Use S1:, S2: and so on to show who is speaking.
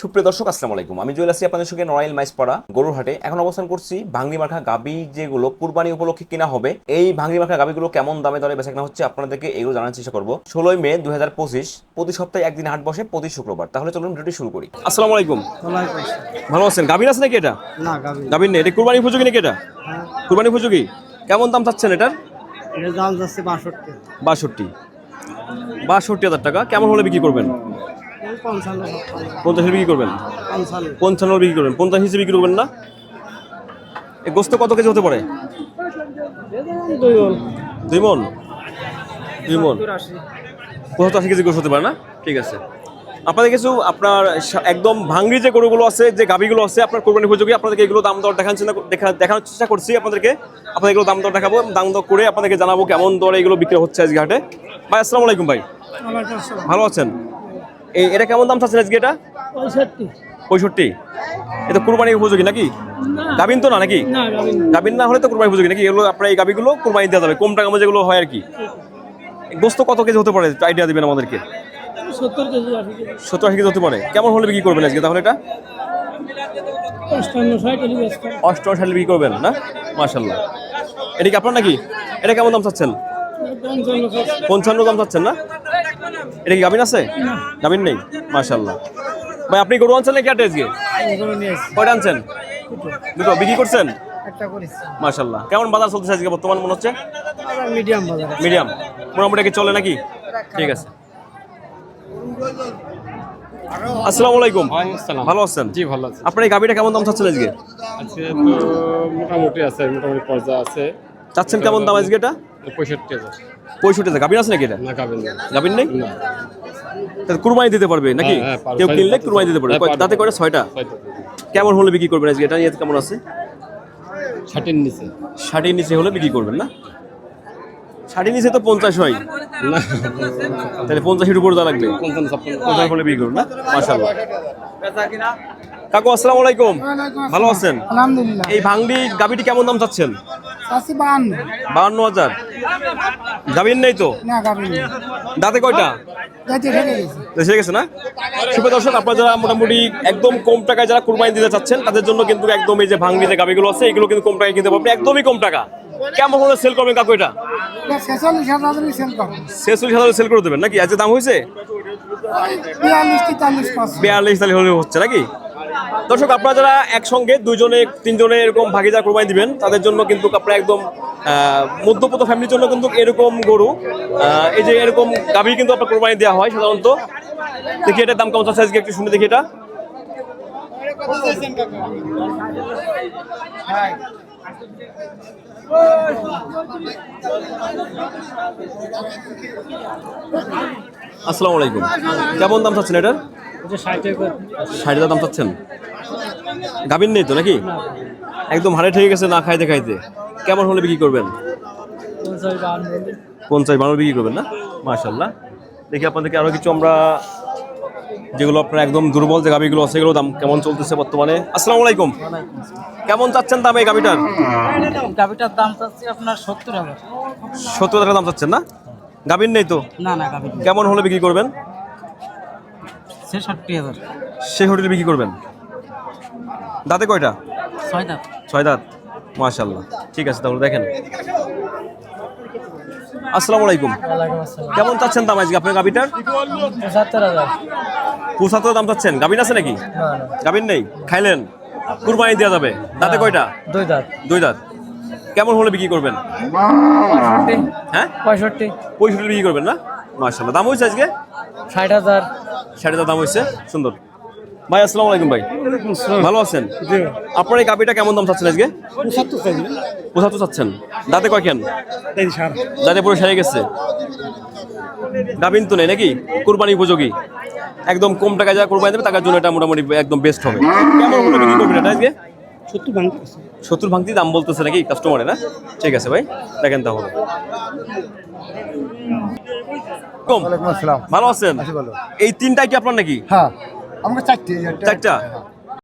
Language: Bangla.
S1: সুপ্রিয় দর্শক আসসালামু আলাইকুম। আমি জুয়েল আসি আপনাদের সঙ্গে নড়াইল মাইসপাড়া গরুর হাটে এখন অবস্থান করছি ভাঙ্গি মার্কা গাবি যেগুলো কুরবানি উপলক্ষে কিনা হবে। এই ভাঙ্গি মার্কা গাবিগুলো কেমন দামে দরে বেচা কেনা হচ্ছে আপনাদেরকে এগুলো জানার চেষ্টা করব। ষোলোই মে দুই হাজার পঁচিশ প্রতি সপ্তাহে একদিন হাট বসে প্রতি শুক্রবার। তাহলে চলুন ভিডিওটি শুরু করি। আসসালামু আলাইকুম। ভালো আছেন? গাবিন আছে নাকি এটা?
S2: না গাবি
S1: নেই। এটা কুরবানি উপযোগী নাকি এটা? কুরবানি উপযোগী? কেমন দাম চাচ্ছেন এটার?
S2: এর দাম যাচ্ছে বাষট্টি।
S1: বাষট্টি। বাষট্টি হাজার টাকা। কেমন হলে বিক্রি করবেন?
S2: পঞ্চান্ন।
S1: পঞ্চাশ বিক্রি করবেন?
S2: পঞ্চান্ন।
S1: বিক্রি করবেন। পঞ্চাশ হিসেবে বিক্রি করবেন না? এই গোস্ত কত কেজি হতে পারে?
S2: এ দুই
S1: মন। দুই মন। পঁচাত্তর আশি কেজি গোস্ত হতে পারে না? ঠিক আছে। আপনাদের কিছু আপনার একদম ভাঙ্গি যে গরুগুলো আছে যে গাভিগুলো আছে আপনার কোরবানি উপযোগী আপনাদেরকে এগুলো দাম দর না দেখা দেখানোর চেষ্টা করছি আপনাদেরকে। আপনাদের এগুলো দাম দর দেখাবো দাম দর করে আপনাদেরকে জানাব কেমন দরে এগুলো বিক্রি হচ্ছে আজকে হাটে। ভাই আসসালামু আলাইকুম ভাই। ভালো আছেন? এটা কেমন দাম চাচ্ছেন আজকে এটা?
S2: পঁয়ষট্টি।
S1: পঁয়ষট্টি? এটা কুরবানি উপযোগী নাকি? গাভিন তো না নাকি। গাবিন না। হলে তো কুরবানি উপযোগী নাকি? এগুলো আপনার এই গাবিগুলো কুরবানি দেওয়া যাবে। কম টাকা মধ্যে যেগুলো হয় আর কি। গোস্ত কত কেজি হতে পারে? আইডিয়া দিবেন আমাদেরকে।
S2: সত্তর আশি কেজি।
S1: হতে পারে। কেমন হলে বিক্রি করবেন আজকে তাহলে এটা। অষ্টআশি সালে বিক্রি করবেন না? মাশাল্লাহ এটা কি আপনার নাকি? এটা কেমন দাম চাচ্ছেন?
S2: পঞ্চান্ন
S1: দাম চাচ্ছেন না? এটা কি গাবিন আছে? গাবিন নেই? মাশাল্লাহ ভাই আপনি গরু আনছেন নাকি আটে কয়টা আনছেন? দুটো। বিক্রি করছেন?
S2: একটা
S1: মাশাল্লাহ কেমন বাজার চলতেছে আজকে? বর্তমান মনে হচ্ছে?
S2: মিডিয়াম বাজার
S1: মিডিয়াম মোটামুটি কি চলে নাকি? ঠিক আছে। আসসালামু আলাইকুম।
S3: আসসালাম
S1: ভালো আছেন?
S3: জি ভালো আছে।
S1: আপনার এই গাবিটা কেমন দাম চাচ্ছেন আজকে?
S3: আজকে তো মোটামুটি আছে মোটামুটি পর্যায়ে আছে।
S1: চাচ্ছেন কেমন দাম আজকে এটা?
S3: পঁয়ষট্টি হাজার।
S1: পঁয়ষট্টি হাজার। গাবিন আছে নাকি এটা?
S3: না গাবেন না
S1: গাবিন নেই?
S3: না।
S1: কুরবানি দিতে পারবে নাকি?
S3: হ্যাঁ, হ্যাঁ।
S1: কেউ কিনলে কুরবানি দিতে পারবে।
S3: হ্যাঁ।
S1: তাতে করে ছয়টা? কেমন হলে বিক্রি করবেন আজকে? এটা নিয়ে কেমন আছে?
S3: ষাটের নিচে।
S1: ষাটের নিচে হলে বিক্রি করবেন না? ষাটের নিচে তো পঞ্চাশ হয়। তাহলে পঞ্চাশের উপর যা লাগবে। পঞ্চাশ হলে বিক্রি করবেন না? মাশাল্লাহ কাকু আসসালামু আলাইকুম। ভালো আছেন?
S2: আলহামদুলিল্লাহ।
S1: এই ভাঙড়ি গাবিটি কেমন দাম চাচ্ছেন?
S2: আশি বাহান্ন।
S1: বাহান্ন হাজার। গাবিন নেই তো?
S2: না গাবি না
S1: দাঁতে কয়টা?
S2: গেছে।
S1: না? সুপ্রিয় দর্শক আপনারা যারা মোটামুটি একদম কম টাকায় যারা কুরবানি দিতে চাচ্ছেন তাদের জন্য কিন্তু একদম এই যে ভাঙড়ি যে গাবিগুলো আছে এগুলো কিন্তু কম টাকায় কিনতে পারবেন। একদমই কম টাকা। কেমন হলে সেল করবেন কাকু এটা?
S2: ছেচল্লিশ
S1: হাজার সেল করে দেবেন নাকি? আজকে দাম হয়েছে?
S2: বিয়াল্লিশ
S1: হলে হচ্ছে নাকি? দর্শক, আপনারা যারা একসঙ্গে দুইজনে, তিনজনে এরকম ভাগিদার কোরবানি দিবেন, তাদের জন্য কিন্তু আপনারা একদম মধ্যপত ফ্যামিলির জন্য কিন্তু এরকম গরু এই যে এরকম গাভী কিন্তু আপনার কোরবানি দেওয়া হয় সাধারণত। দেখি এটার দাম কেমন চাচ্ছে আজকে একটু শুনে দেখি এটা। আসসালামু আলাইকুম। কেমন দাম চাচ্ছেন এটার? ষাট হাজার দাম চাচ্ছেন? গাভিন নেই তো নাকি? একদম হাড়ে ঠেকে গেছে না খাইতে খাইতে। কেমন হলে বিক্রি করবেন? পঞ্চাশ বারো বিক্রি করবেন না? মাশাল্লাহ দেখি আপনাদেরকে আরও কিছু আমরা যেগুলো আপনার একদম দুর্বল যে গাভিগুলো আছে সেগুলো দাম কেমন চলতেছে বর্তমানে? আসসালামু আলাইকুম। কেমন চাচ্ছেন দাম এই গাভিটার?
S2: গাবিটার দাম চাচ্ছি আপনার সত্তর হাজার।
S1: সত্তর টাকা দাম চাচ্ছেন না? গাভিন নেই তো?
S2: না না গাবি
S1: কেমন হলে বিক্রি করবেন?
S2: ছেষট্টি হাজার।
S1: সে হোটেলে বিক্রি করবেন? দাঁতে কয়টা?
S2: ছয় দাম
S1: ছয় দাঁত। মাশাল্লাহ ঠিক আছে তাহলে দেখেন। আসসালামু আলাইকুম। কেমন চাচ্ছেন দাম আজকে আপনার গাবিটার
S2: পঁচাত্তর
S1: দাম চাচ্ছেন? গাবিন আছে নাকি? গাবিন নেই? খাইলেন? কুরবানি দেওয়া যাবে। দাঁতে কয়টা?
S2: দুই দাঁত।
S1: দুই দাঁত। কেমন হলে বিক্রি করবেন? হ্যাঁ?
S2: পঁয়ষট্টি।
S1: পঁয়ষট্টি বিক্রি করবেন না? মাশাল্লাহ দাম হয়েছে আজকে?
S2: ষাট হাজার।
S1: হাজার দাম হয়েছে সুন্দর। ভাই আসসালামু আলাইকুম ভাই। ভালো আছেন? আপনার এই কাপিটা কেমন দাম চাচ্ছেন আজকে?
S2: পঁচাত্তর
S1: চাচ্ছেন। দাঁতে কয় কেন? দাঁতে পুরো সেরে গেছে। গাবিন তো নেই নাকি? কোরবানি উপযোগী। একদম কম টাকা যা কোরবানি দেবে টাকার জন্য এটা মোটামুটি একদম বেস্ট হবে। কেমন হলে বিক্রি করবেন এটা আজকে?
S2: সত্তর ভাঙতে
S1: সত্তর ভাঙতি দাম বলতেছে নাকি কাস্টমারে না? ঠিক আছে ভাই দেখেন তাহলে। কম। ভালো আছেন? এই তিনটা কি আপনার নাকি?
S2: হ্যাঁ আমাকে চারটে
S1: চারটা।